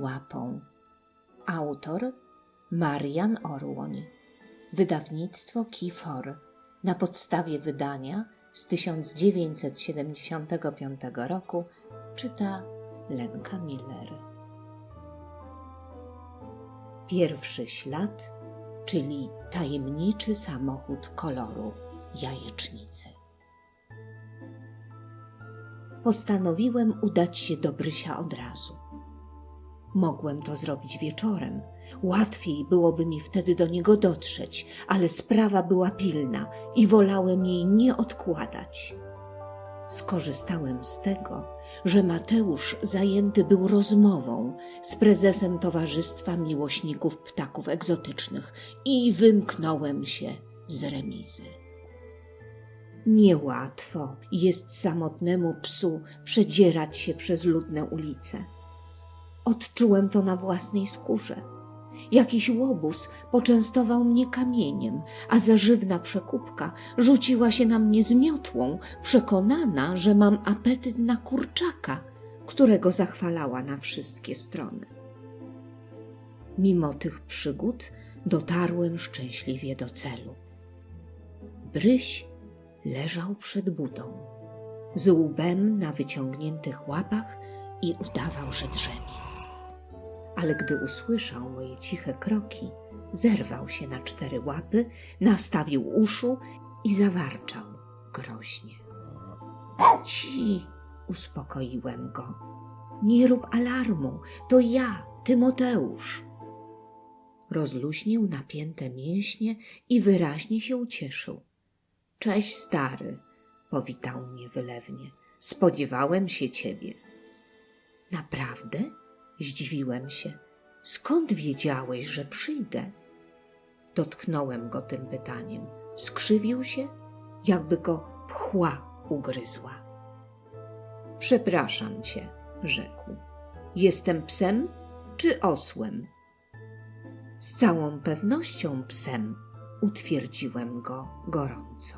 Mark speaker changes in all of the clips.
Speaker 1: łapą. Autor Marian Orłoń. Wydawnictwo Kifor na podstawie wydania z 1975 roku czyta Lenka Miller. Pierwszy ślad, czyli tajemniczy samochód koloru jajecznicy. Postanowiłem udać się do Brysia od razu. Mogłem to zrobić wieczorem. Łatwiej byłoby mi wtedy do niego dotrzeć, ale sprawa była pilna i wolałem jej nie odkładać. Skorzystałem z tego, że Mateusz zajęty był rozmową z prezesem Towarzystwa Miłośników Ptaków Egzotycznych i wymknąłem się z remizy. Niełatwo jest samotnemu psu przedzierać się przez ludne ulice. Odczułem to na własnej skórze. Jakiś łobuz poczęstował mnie kamieniem, a zażywna przekupka rzuciła się na mnie z miotłą, przekonana, że mam apetyt na kurczaka, którego zachwalała na wszystkie strony. Mimo tych przygód dotarłem szczęśliwie do celu. Bryś leżał przed budą, z łbem na wyciągniętych łapach i udawał, że drzemie ale gdy usłyszał moje ciche kroki, zerwał się na cztery łapy, nastawił uszu i zawarczał groźnie. Ci, uspokoiłem go. Nie rób alarmu, to ja, Tymoteusz. Rozluźnił napięte mięśnie i wyraźnie się ucieszył. Cześć, stary, powitał mnie wylewnie. Spodziewałem się ciebie. Naprawdę? Zdziwiłem się. Skąd wiedziałeś, że przyjdę? Dotknąłem go tym pytaniem. Skrzywił się, jakby go pchła ugryzła. Przepraszam cię, rzekł. Jestem psem czy osłem? Z całą pewnością psem, utwierdziłem go gorąco.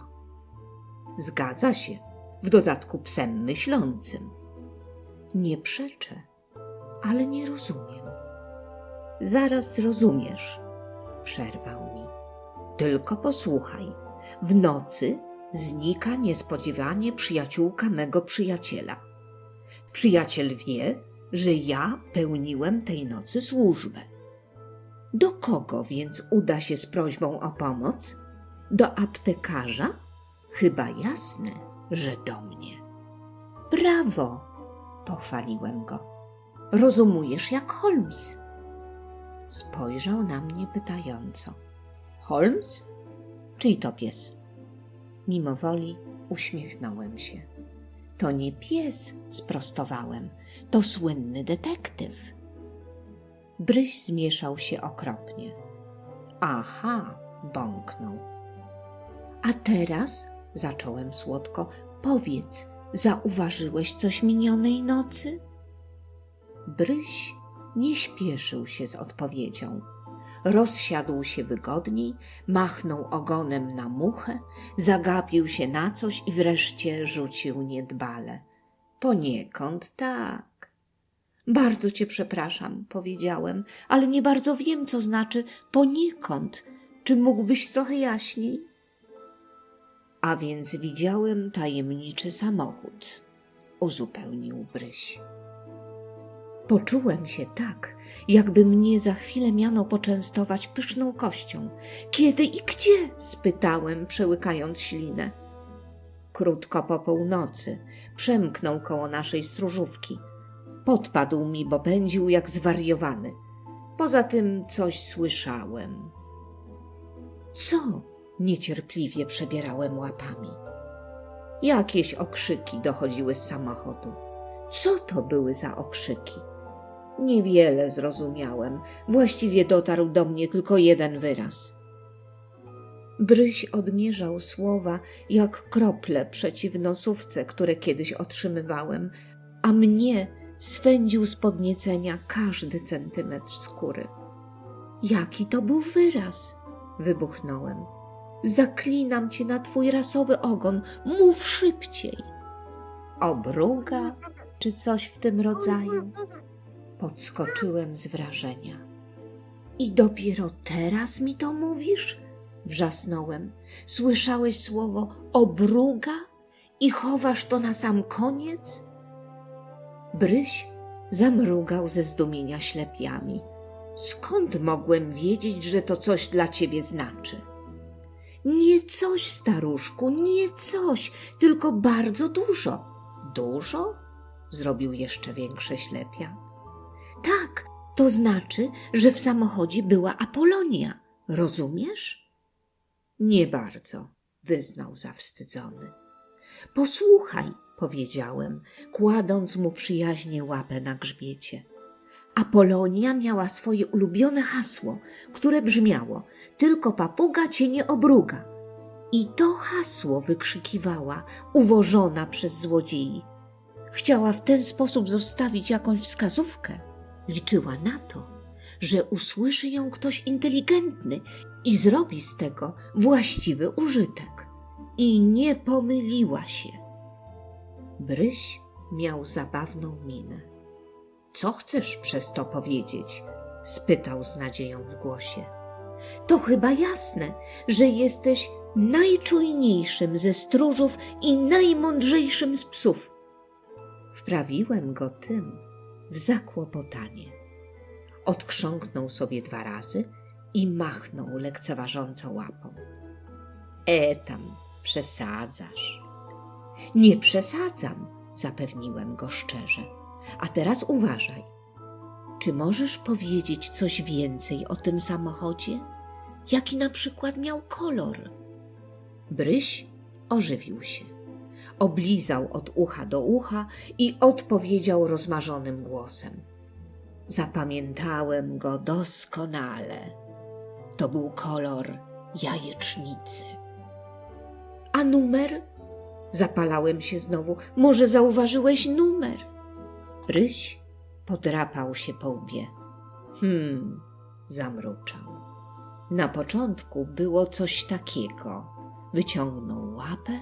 Speaker 1: Zgadza się, w dodatku psem myślącym. Nie przeczę ale nie rozumiem. Zaraz zrozumiesz, przerwał mi. Tylko posłuchaj. W nocy znika niespodziewanie przyjaciółka mego przyjaciela. Przyjaciel wie, że ja pełniłem tej nocy służbę. Do kogo więc uda się z prośbą o pomoc? Do aptekarza? Chyba jasne, że do mnie. Brawo! pochwaliłem go. Rozumujesz jak Holmes. Spojrzał na mnie pytająco. Holmes? Czyj to pies? Mimo woli uśmiechnąłem się. To nie pies, sprostowałem. To słynny detektyw. Bryś zmieszał się okropnie. Aha, bąknął. A teraz, zacząłem słodko, powiedz, zauważyłeś coś minionej nocy? Bryś nie śpieszył się z odpowiedzią. Rozsiadł się wygodniej, machnął ogonem na muchę, zagapił się na coś i wreszcie rzucił niedbale. Poniekąd tak. Bardzo cię przepraszam, powiedziałem, ale nie bardzo wiem, co znaczy poniekąd. Czy mógłbyś trochę jaśniej? A więc widziałem tajemniczy samochód, uzupełnił Bryś. Poczułem się tak, jakby mnie za chwilę miano poczęstować pyszną kością. Kiedy i gdzie? spytałem, przełykając ślinę. Krótko po północy przemknął koło naszej stróżówki. Podpadł mi, bo pędził jak zwariowany. Poza tym coś słyszałem. Co? Niecierpliwie przebierałem łapami. Jakieś okrzyki dochodziły z samochodu. Co to były za okrzyki? Niewiele zrozumiałem. Właściwie dotarł do mnie tylko jeden wyraz. Bryś odmierzał słowa jak krople przeciw nosówce, które kiedyś otrzymywałem, a mnie swędził z podniecenia każdy centymetr skóry. Jaki to był wyraz? wybuchnąłem. Zaklinam cię na twój rasowy ogon, mów szybciej. Obruga czy coś w tym rodzaju? Podskoczyłem z wrażenia. I dopiero teraz mi to mówisz? Wrzasnąłem. Słyszałeś słowo obruga i chowasz to na sam koniec? Bryś zamrugał ze zdumienia ślepiami. Skąd mogłem wiedzieć, że to coś dla ciebie znaczy? Nie coś, staruszku, nie coś, tylko bardzo dużo. Dużo? Zrobił jeszcze większe ślepia. Tak, to znaczy, że w samochodzie była Apolonia. Rozumiesz? Nie bardzo, wyznał zawstydzony. Posłuchaj, powiedziałem, kładąc mu przyjaźnie łapę na grzbiecie. Apolonia miała swoje ulubione hasło, które brzmiało: Tylko papuga cię nie obruga. I to hasło wykrzykiwała, uwożona przez złodziei. Chciała w ten sposób zostawić jakąś wskazówkę. Liczyła na to, że usłyszy ją ktoś inteligentny i zrobi z tego właściwy użytek. I nie pomyliła się. Bryś miał zabawną minę. Co chcesz przez to powiedzieć? spytał z nadzieją w głosie. To chyba jasne, że jesteś najczujniejszym ze stróżów i najmądrzejszym z psów. Wprawiłem go tym w zakłopotanie. Odkrząknął sobie dwa razy i machnął lekceważąco łapą. E tam, przesadzasz. Nie przesadzam, zapewniłem go szczerze. A teraz uważaj. Czy możesz powiedzieć coś więcej o tym samochodzie? Jaki na przykład miał kolor? Bryś ożywił się. Oblizał od ucha do ucha i odpowiedział rozmarzonym głosem. Zapamiętałem go doskonale. To był kolor jajecznicy. A numer? Zapalałem się znowu. Może zauważyłeś numer? Bryś podrapał się po łbie. Hmm, zamruczał. Na początku było coś takiego. Wyciągnął łapę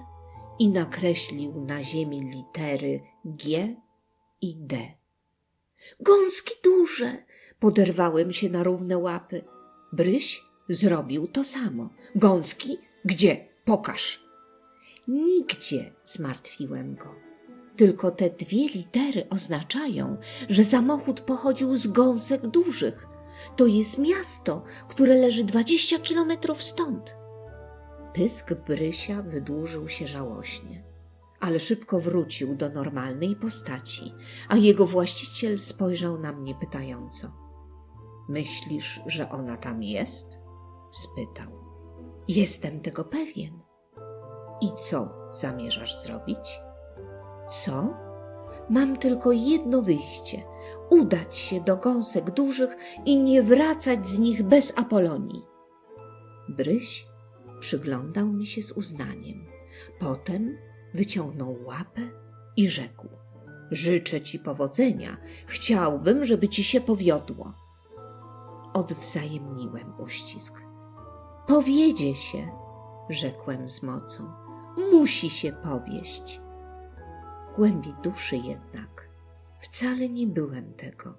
Speaker 1: i nakreślił na ziemi litery G i D. Gąski duże! Poderwałem się na równe łapy. Bryś zrobił to samo. Gąski? Gdzie? Pokaż. Nigdzie, zmartwiłem go. Tylko te dwie litery oznaczają, że samochód pochodził z gąsek dużych. To jest miasto, które leży dwadzieścia kilometrów stąd. Pysk Brysia wydłużył się żałośnie, ale szybko wrócił do normalnej postaci, a jego właściciel spojrzał na mnie pytająco. Myślisz, że ona tam jest? spytał. Jestem tego pewien. I co zamierzasz zrobić? Co? Mam tylko jedno wyjście: udać się do gąsek dużych i nie wracać z nich bez Apolonii. Bryś przyglądał mi się z uznaniem. Potem wyciągnął łapę i rzekł: Życzę ci powodzenia. Chciałbym, żeby ci się powiodło. Odwzajemniłem uścisk. Powiedzie się, rzekłem z mocą. Musi się powieść. W głębi duszy jednak wcale nie byłem tego